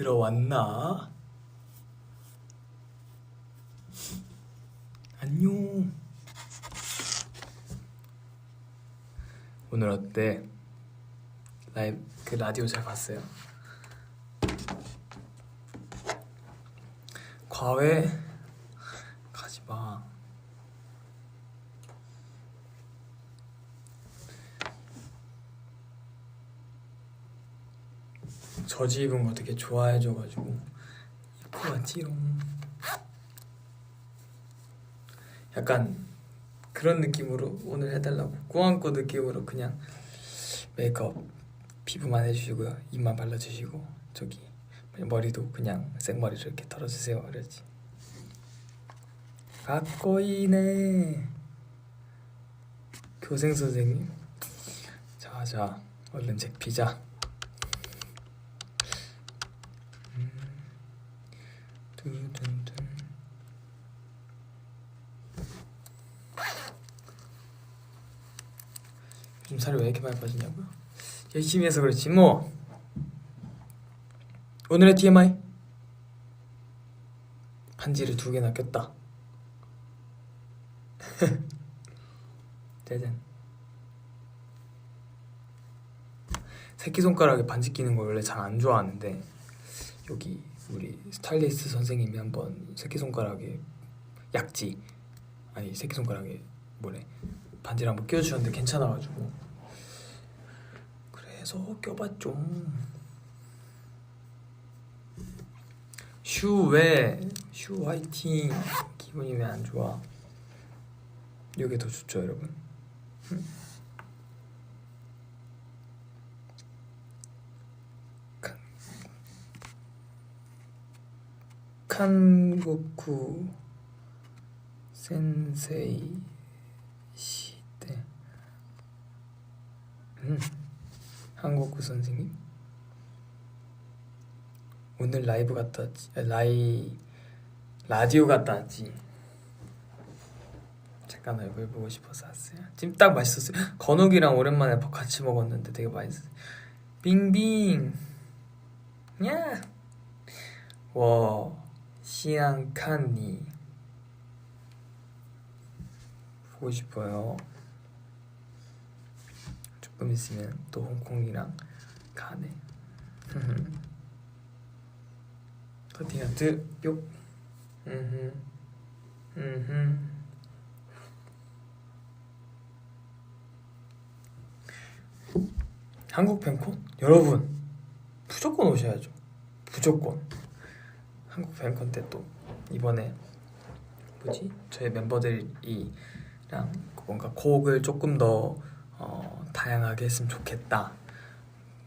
들어왔나? 안녕. 오늘 어때? 라이브 그 라디오 잘 봤어요? 과외 가지 마. 저지 입은 거 되게 좋아해줘가지고. 입고 왔지롱. 약간 그런 느낌으로 오늘 해달라고. 꾸안꾸 느낌으로 그냥 메이크업 피부만 해주시고요. 입만 발라주시고 저기 머리도 그냥 생머리를 이렇게 털어주세요. 그랬지. 가꼬이네. 교생 선생님. 자자 얼른 책 피자 음, 두둔둔 요즘 살이 왜 이렇게 많이 빠지냐고요? 열심히 해서 그렇지. 뭐 오늘의 TMI? 반지를 두 개나 꼈다. 짜잔. 새끼손가락에 반지 끼는 거 원래 잘 안 좋아하는데 여기 우리 스타일리스트 선생님이 한번 새끼손가락에 약지 아니 새끼손가락에 뭐래? 반지를 한번 껴주셨는데 괜찮아가지고 그래서 껴봤죠 슈 왜? 슈 화이팅 기분이 왜 안 좋아? 이게 더 좋죠 여러분 칸고쿠 센세이 시대 음. 한국구 선생님? 오늘 라이브 갔다 왔지. 아, 라이 라디오 갔다 왔지. 잠깐 얼굴 보고 싶어서 왔어요. 찜닭 맛있었어요. 건욱이랑 오랜만에 밥 같이 먹었는데 되게 맛있어요. 빙빙. 야! 워 시앙칸니. 보고 싶어요 조금 있으면 또 홍콩이랑 가네. 커팅하트 뿅 한국 팬콘? 여러분 무조건 오셔야죠. 무조건. 한국 팬콘 때 또 이번에 뭐지? 저희 멤버들이랑 뭔가 곡을 조금 더 어, 다양하게 했으면 좋겠다.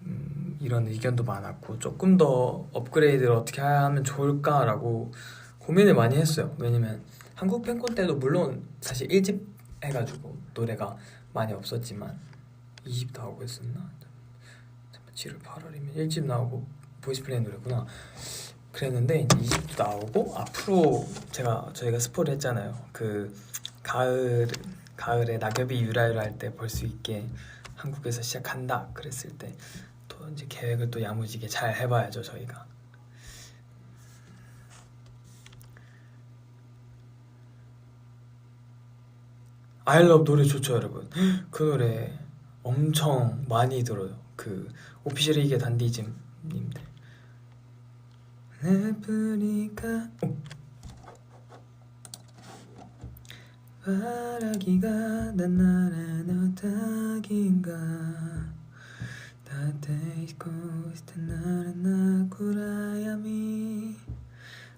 음, 이런 의견도 많았고 조금 더 업그레이드를 어떻게 하면 좋을까라고 고민을 많이 했어요. 왜냐면 한국 팬콘 때도 물론 사실 1집 해가지고 노래가 많이 없었지만 2집 나오고? 잠깐 7월 8월이면 1집 나오고 보이스플레이 노래구나. 그랬는데 이제 2집도 나오고 앞으로 제가 저희가 스포를 했잖아요. 그 가을 가을에 낙엽이 유라유라 할 때 볼 수 있게 한국에서 시작한다 그랬을 때 또 이제 계획을 또 야무지게 잘 해봐야죠 저희가. 아이러브 노래 좋죠 여러분? 그 노래 엄청 많이 들어요. 그 오피셜 이게 단디즘 님들. 레프리카 오. 바라기가 난 나란 어떡인가. 다테이고 있던 나란 나쿠라야미.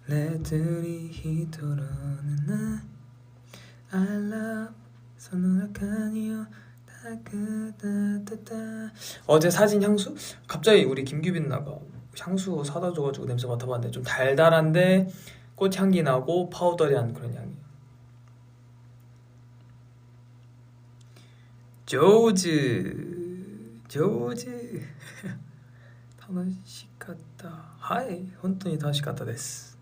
레트리 히토로는 나. I love 선호라카니요. 따끄따따따. 어제 사진 향수? 갑자기 우리 김규빈 누나가 향수 사다 줘가지고 냄새 맡아봤는데 좀 달달한데 꽃향기 나고 파우더리한 그런 향이 조즈 조즈 楽しかった 하이 헌터니 楽しかったです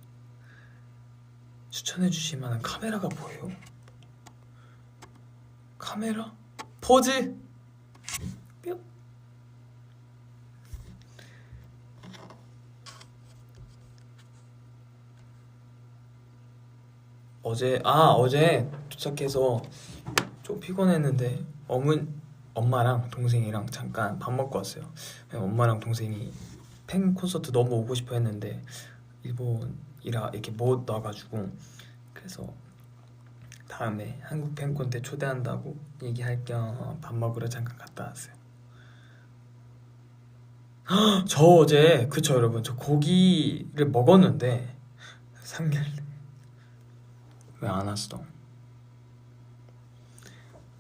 추천해 주실 만한 카메라가 보여요 카메라? 포즈? 뿅. 어제 아 어제 도착해서 좀 피곤했는데 어문 엄마랑 동생이랑 잠깐 밥 먹고 왔어요. 엄마랑 동생이 팬 콘서트 너무 오고 싶어 했는데 일본이라 이렇게 못 나가지고 그래서 다음에 한국 팬콘 때 초대한다고 얘기할 겸 밥 먹으러 잠깐 갔다 왔어요. 헉, 저 어제 그쵸 여러분 저 고기를 먹었는데 삼겹 왜안 왔어?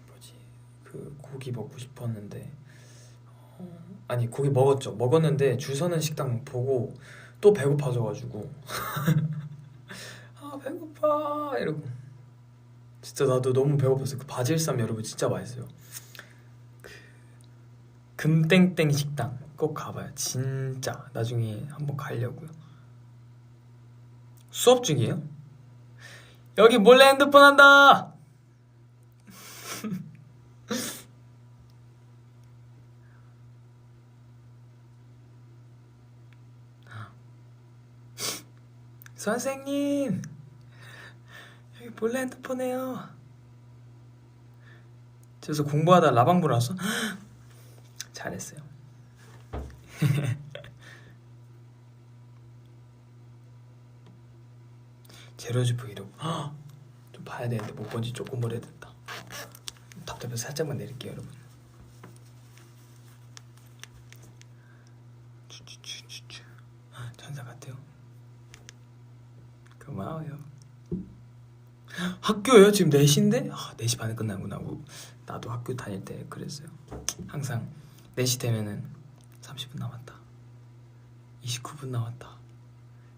뭐지 그 고기 먹고 싶었는데 어, 아니 고기 먹었죠. 먹었는데 줄 서는 식당 보고 또 배고파져가지고. 아 배고파. 이러고. 진짜 나도 너무 배고팠어 그 바질쌈 여러분 진짜 맛있어요. 그 금땡땡 식당 꼭 가봐요. 진짜. 나중에 한번 가려고요. 수업 중이에요? 여기 몰래 핸드폰 한다 선생님 여기 몰래 핸드폰 해요 그래서 공부하다 라방 불었어? 잘했어요 제로즈 브이로그 헉! 좀 봐야 되는데 못 본지 조금 오래됐다 답답해서 살짝만 내릴게요 여러분. 천사 같아요 고마워요. 학교요? 지금 4시인데? 아, 4시 반에 끝나구나 우, 나도 학교 다닐 때 그랬어요. 항상 4시 되면은 30분 남았다. 29분 남았다.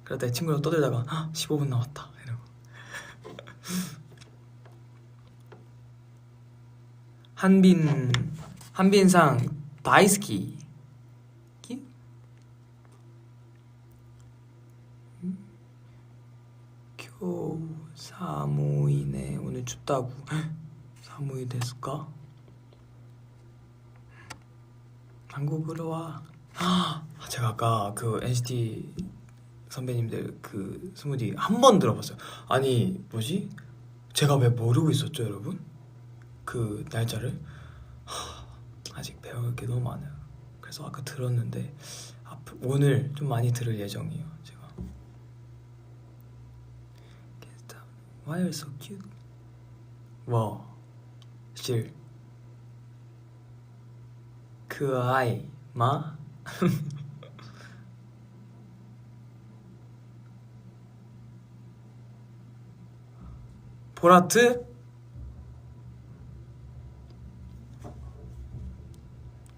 그러다 친구랑 떠들다가 "헉, 15분 남았다. 이러고. 한빈 한빈상 다이스키 키? 음? 교 사무이네 오늘 춥다고 사무이 됐을까? 한국으로 와 아, 제가 아까 그 NCT 선배님들 그 스무디 한 번 들어봤어요. 아니 뭐지? 제가 왜 모르고 있었죠, 여러분? 그 날짜를 하, 아직 배울 게 너무 많아요. 그래서 아까 들었는데 앞, 오늘 좀 많이 들을 예정이에요, 제가. Why are you so cute? 와, 실. 그 아이 마? 보라트?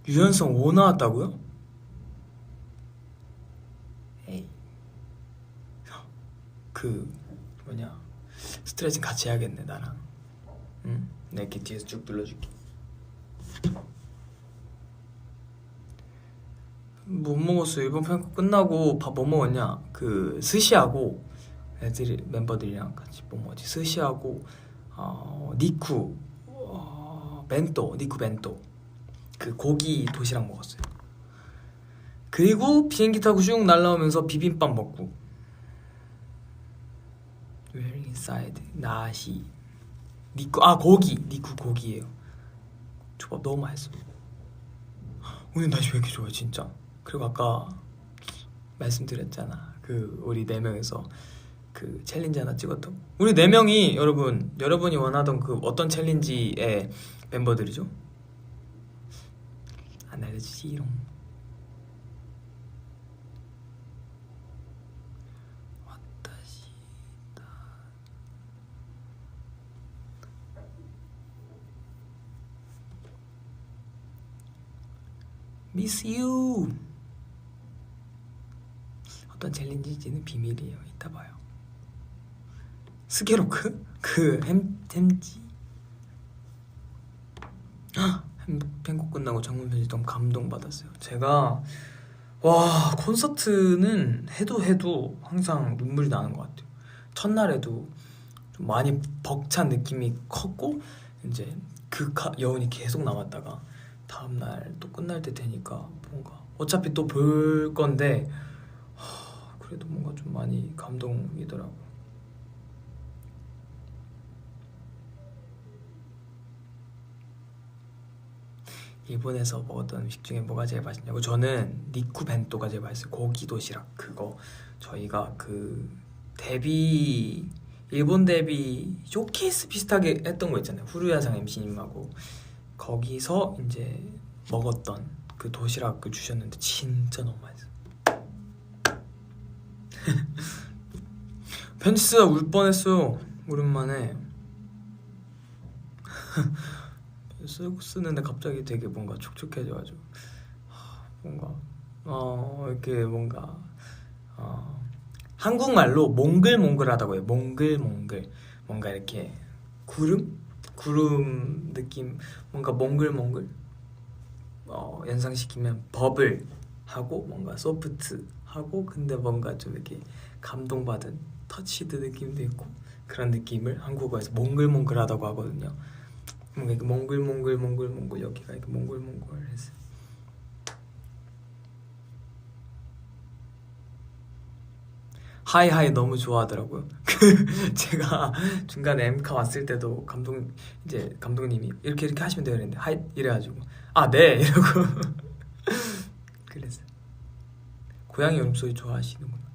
유연성 5 나왔다고요? 에이 그 뭐냐 스트레칭 같이 해야겠네 나랑. 응? 이렇게 뒤에서 쭉 눌러줄게. 못 먹었어. 일본 팬코 끝나고 밥 뭐 먹었냐? 그 스시하고 애들이 멤버들이랑 같이 뭐 먹었지. 스시하고 어, 니쿠 어, 벤또 니쿠 벤또. 그 고기 도시락 먹었어요. 그리고 비행기 타고 쭉 날라오면서 비빔밥 먹고 Where inside. 나시. 니쿠 아 고기. 니쿠 고기예요. 초밥 너무 맛있어. 오늘 날씨 왜 이렇게 좋아 진짜? 그리고 아까 말씀드렸잖아. 그 우리 네 명에서 그 챌린지 하나 찍었던? 우리 네 명이 여러분 여러분이 원하던 그 어떤 챌린지의 멤버들이죠? 안 알려주지롱 왔다시다 미스 유 어떤 챌린지인지는 비밀이에요. 이따 봐요. 스케로크? 그 햄, 햄지 햄 팬곡 끝나고 장문 편지 너무 감동받았어요. 제가 와 콘서트는 해도 해도 항상 눈물이 나는 것 같아요. 첫날에도 좀 많이 벅찬 느낌이 컸고 이제 그 가- 여운이 계속 남았다가 다음날 또 끝날 때 되니까 뭔가 어차피 또 볼 건데 하, 그래도 뭔가 좀 많이 감동이더라고. 일본에서 먹었던 음식 중에 뭐가 제일 맛있냐고? 저는 니쿠 벤또가 제일 맛있어요. 고기 도시락. 그거 저희가 그 데뷔 일본 데뷔 쇼케이스 비슷하게 했던 거 있잖아요. 후루야상 MC님하고. 거기서 이제 먹었던 그 도시락을 주셨는데 진짜 너무 맛있어요 편지 쓰다 울 뻔했어요 오랜만에. 쓰고 쓰는데 갑자기 되게 뭔가 촉촉해져가지고. 하, 뭔가 어 이렇게 뭔가 어 한국말로 몽글몽글하다고 해요. 몽글몽글. 뭔가 이렇게 구름 구름 느낌 뭔가 몽글몽글 어 연상시키면 버블 하고 뭔가 소프트 하고 근데 뭔가 좀 이렇게 감동받은 터치드 느낌도 있고 그런 느낌을 한국어에서 몽글몽글하다고 하거든요. 뭔가 이렇게 몽글몽글 몽글몽글 여기가 이렇게 몽글몽글해서 하이하이 너무 좋아하더라고요. 그 제가 중간에 엠카 왔을 때도 감독 이제 감독님이 이렇게 이렇게 하시면 돼요 이랬는데 하이 이래가지고 아 네 이러고 그랬어요. 고양이 울음소리 좋아하시는구나.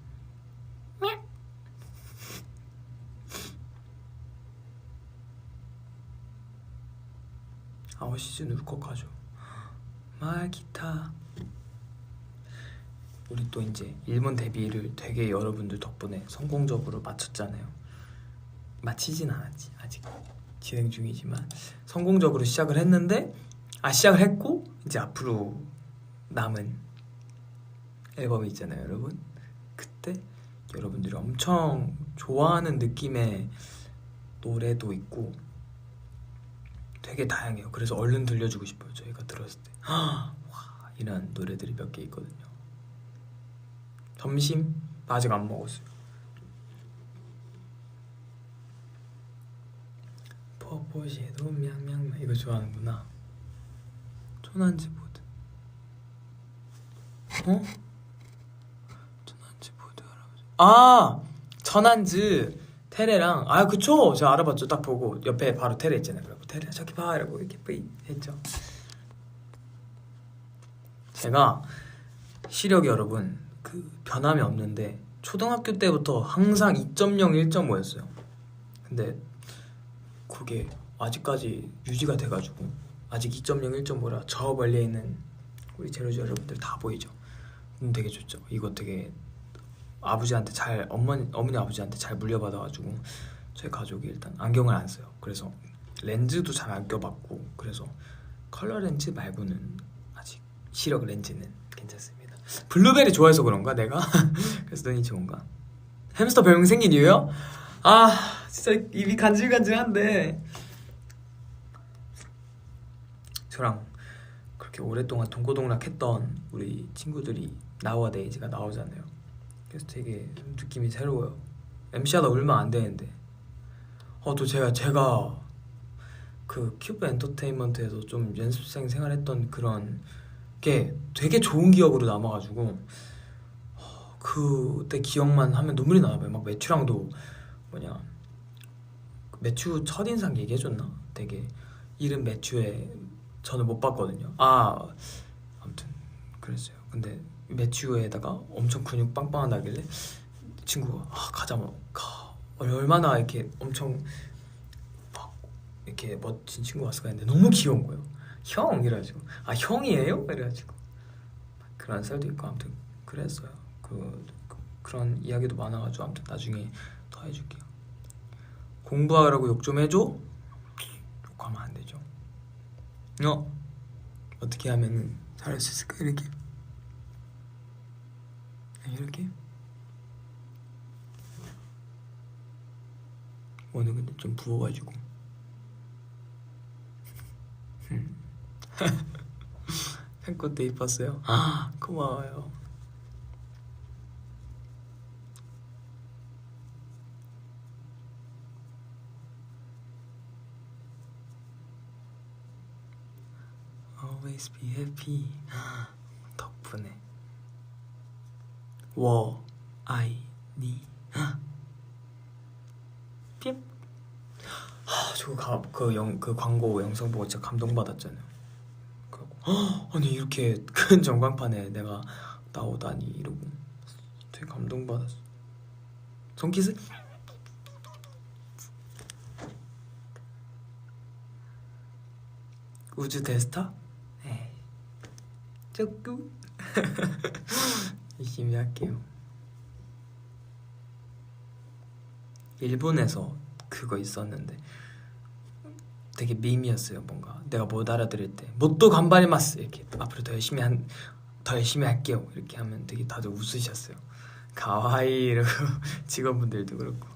아웃 시즌 울컥하죠. 마기타. 우리 또 이제 일본 데뷔를 되게 여러분들 덕분에 성공적으로 마쳤잖아요. 마치진 않았지 아직 진행 중이지만 성공적으로 시작을 했는데 아 시작을 했고 이제 앞으로 남은 앨범이 있잖아요, 여러분. 그때 여러분들이 엄청 좋아하는 느낌의 노래도 있고 되게 다양해요. 그래서 얼른 들려주고 싶어요. 저희가 들었을 때. 와, 이런 노래들이 몇 개 있거든요. 점심 아직 안 먹었어요. 퍼포시도 명명명 이거 좋아하는구나. 조난지 보드. 어? 조난지 보드 할아버지. 아 전한즈 테레랑 아 그쵸 제가 알아봤죠 딱 보고 옆에 바로 테레 있잖아요 그리고 테레 저기 봐 이러고 이렇게 뿌이 했죠 제가 시력이 여러분 그 변함이 없는데 초등학교 때부터 항상 2.0, 1.5였어요 근데 그게 아직까지 유지가 돼가지고 아직 2.0, 1.5라 저 멀리에 있는 우리 제로즈 여러분들 다 보이죠 음, 되게 좋죠 이거 되게 아버지한테 잘 어머니 어머니 아버지한테 잘 물려받아가지고 저희 가족이 일단 안경을 안 써요. 그래서 렌즈도 잘 안 껴봤고 그래서 컬러 렌즈 말고는 아직 시력 렌즈는 괜찮습니다. 블루베리 좋아해서 그런가 내가 그래서 눈이 좋은가? 햄스터 별명 생긴 이유요? 아 진짜 입이 간질간질한데 저랑 그렇게 오랫동안 동고동락했던 우리 친구들이 나와데이즈가 나오잖아요. 그래서 되게 느낌이 새로워요. MC하다 얼마 안 되는데. 어, 또 제가 제가 그 큐브 엔터테인먼트에서 좀 연습생 생활했던 그런 게 되게 좋은 기억으로 남아가지고 어, 그때 기억만 하면 눈물이 나요. 막 매추랑도 뭐냐 매추 첫 인상 얘기해줬나? 되게 이름 매추에 저는 못 봤거든요. 아 아무튼 그랬어요. 근데 매튜에다가 엄청 근육 빵빵한 나길래 친구가 아, 가자 뭐 가. 얼마나 이렇게 엄청 막 이렇게 멋진 친구 왔을까 했는데 너무 귀여운 거예요. 형 이래가지고 아 형이에요? 이래가지고 그런 썰도 있고 아무튼 그랬어요. 그, 그 그 런 이야기도 많아가지고 아무튼 나중에 더 해줄게요. 공부하라고 욕 좀 해줘? 욕하면 안 되죠. 어 어떻게 하면은 잘할 수 있을까 이렇게. 이렇게 오늘 근데 좀 부어가지고 팬꽃도 이뻤어요? 아. 고마워요. Always be happy. 덕분에. 워 아이 니. 삐. 하 저거 가, 그, 영, 그 광고 영상 보고 진짜 감동받았잖아요. 그거 "헉, 아니 이렇게 큰 전광판에 내가 나오다니 이러고 되게 감동받았어 손키스? 우주 대스타? 에이 조금 열심히 할게요 일본에서 그거 있었는데 되게 밈이었어요 뭔가. 내가 못 알아들을 때. 못도 간발이마스 이렇게 앞으로 더 열심히 한 더 열심히 할게요. 이렇게 하면 되게 다들 웃으셨어요. 가와이 이러고 직원분들도 그렇고.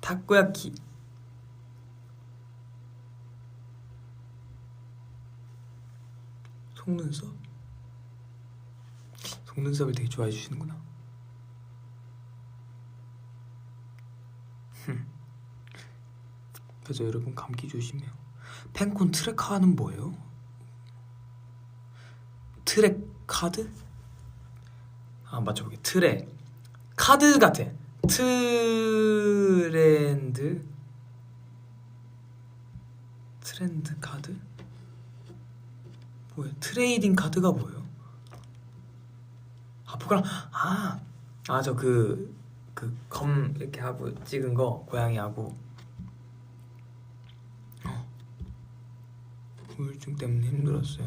타코야키. 속눈썹? 속눈썹을 되게 좋아해 주시는구나 그래서 여러분 감기 조심해요. 펜콘 트랙카는 뭐예요? 트랙 카드? 아 맞춰보게 트랙 카드 같아. 트렌드 트렌드 카드? 뭐야? 트레이딩 카드가 뭐예요? 아 뭐가 아아 저 그 그 검 이렇게 하고 찍은 거 고양이하고 우울증 때문에 힘들었어요.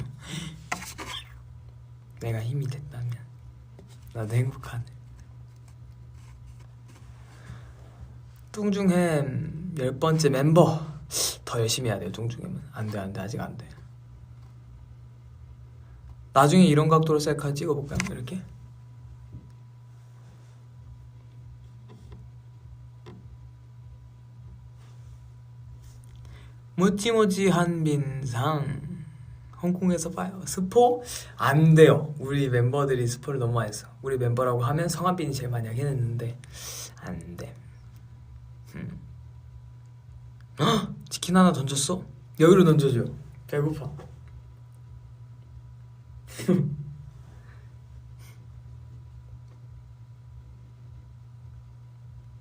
내가 힘이 됐다면 나도 행복하네. 뚱중햄 열 번째 멤버 더 열심히 해야 돼요. 뚱중햄은 안돼 안돼 아직 안 돼. 나중에 이런 각도로 셀카 찍어볼까요? 이렇게? 모찌모찌 한 빈상. 홍콩에서 봐요. 스포? 안 돼요. 우리 멤버들이 스포를 너무 많이 했어 우리 멤버라고 하면 성한빈이 제일 많이 하긴 했는데 안돼. 음. 헉! 치킨 하나 던졌어? 여기로 던져줘. 배고파.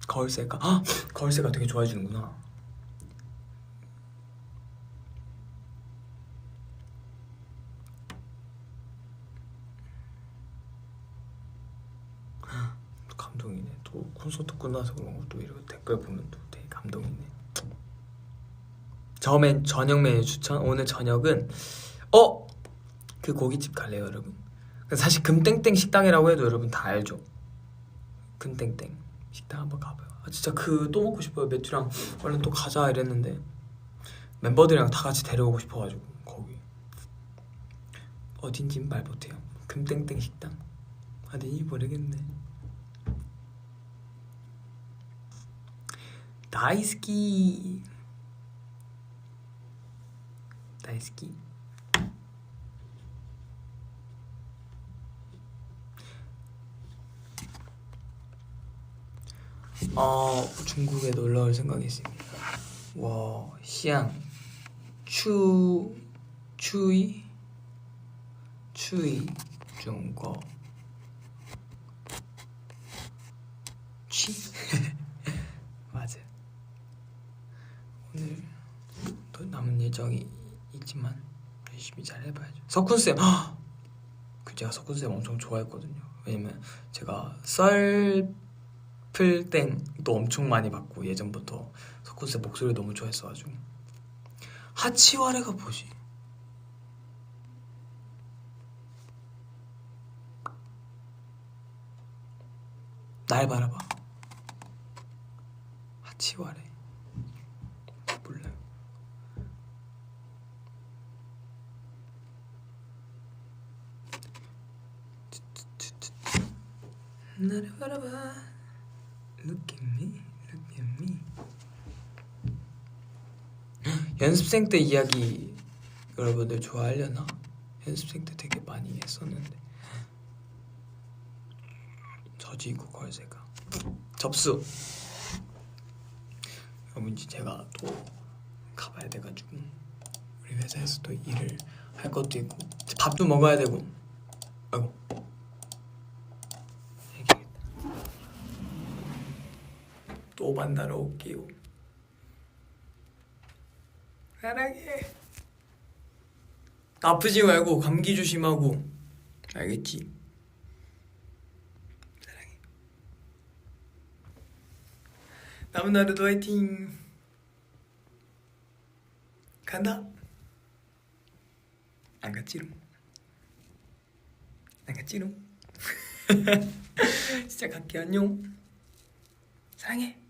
거울색가 아 거울색가 되게 좋아해 주는구나 감동이네. 또 콘서트 끝나서 그런 것도 이렇게 댓글 보면 또 되게 감동이네. 저맨 저녁 메뉴 추천. 오늘 저녁은 어 그 고깃집 갈래요, 여러분. 사실 금땡땡 식당이라고 해도 여러분 다 알죠. 금땡땡 식당 한번 가봐요. 아, 진짜 그 또 먹고 싶어요. 매튜랑 얼른 또 가자 이랬는데 멤버들이랑 다 같이 데려오고 싶어가지고 거기 어딘진 말 못해요. 금땡땡 식당. 어딘지 모르겠네. 다이스키. 다이스키. 어 중국에 놀러 올 생각이 있습니다. 와 시양 추 추이? 추이 중국. 취 맞아. 오늘 또 남은 예정이 있지만 열심히 잘 해봐야죠. 석훈 쌤, 그 제가 석훈 쌤 엄청 좋아했거든요. 왜냐면 제가 썰풀 땡도 엄청 많이 받고 예전부터 석훈 쌤 목소리 너무 좋아했어가지고 하치와레가 뭐지? 날 바라봐. 하치와레 몰라요. 나를 바라봐. Look at me, look at me. 연습생 때 이야기 여러분들 좋아하려나? 연습생 때 되게 많이 했었는데. 저지구 걸새가. 접수. 여러분 이제 제가 또 가봐야 돼가지고. 우리 회사에서 또 일을 할 것도 있고. 밥도 먹어야 되고. 아이고 얘기하겠다. 또 만나러 올게요 사랑해. 아프지 말고 감기 조심하고. 알겠지? 사랑해. 남은 하루도 화이팅. 간다. 안 갔지롱. 안 갔지롱. 진짜 갈게. 안녕. 사랑해